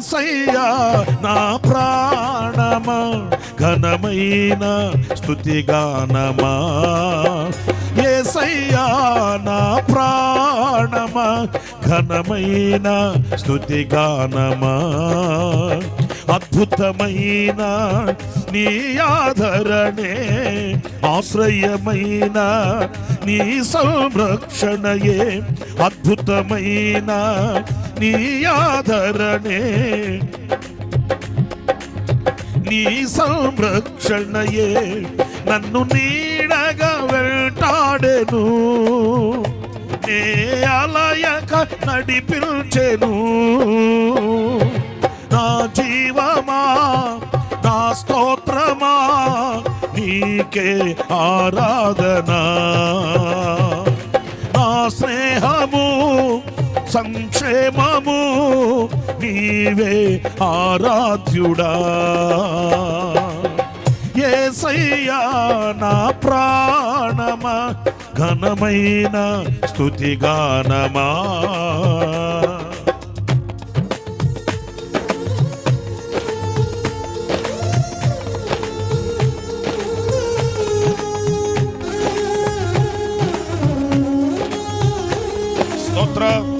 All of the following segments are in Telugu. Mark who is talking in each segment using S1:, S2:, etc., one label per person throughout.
S1: ఏసయ్యా నా ప్రాణమా ఘనమైన స్థుతిగానమా ఏసయ్యా నా ప్రాణమా ఘనమైన స్థుతిగానమా అద్భుతమైన నీ ఆదరణే ఆశ్రయమైన నీ సంరక్షణయే. అద్భుతమైన నీ ఆదరణే నీ సంరక్షణయే. నన్ను నీడగా వెంటాడెను నే అలయక నడిపించెను. నా జీ స్తోత్రమా? నీకే ఆరాధనా? నా స్నేహము సంక్షేమము నీవే ఆరాధ్యుడా. ఏసయ్యా నా ప్రాణమా ఘనమైన స్థుతిగానమా? notre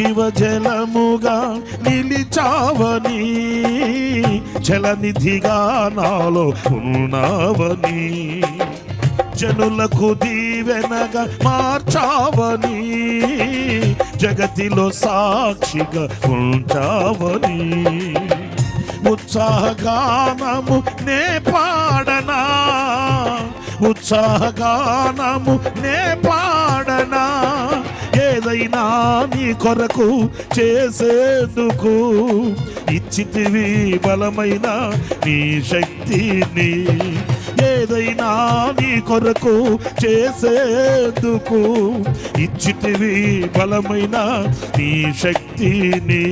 S1: జీవజలముగా నిలిచావని జలనిధిగా నాలో ఉన్నావని జనులకు దీవెనగా మార్చావని జగతిలో సాక్షిగా ఉంటావని ఉత్సాహగానము నే పాడనా ఉత్సాహగానము నే పాడనా. ఏదైనా నీ కొరకు చేసేందుకు ఇచ్చితివి బలమైన నీ శక్తిని. ఏదైనా నీ కొరకు చేసేందుకు ఇచ్చితివి బలమైన నీ శక్తిని.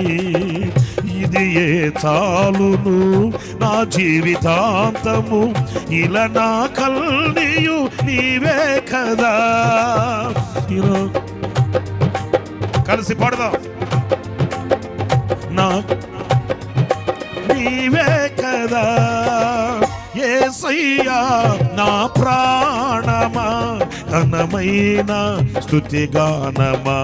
S1: ఇది ఏ చాలును? నా జీవితాంతము ఇలా నా కల్నియు నీవే కదా. ఇలా కలిసి పడదాం. నా నీవే కదా ఏసయ్యా నా ప్రాణమా ఘనమైన స్థుతిగానమా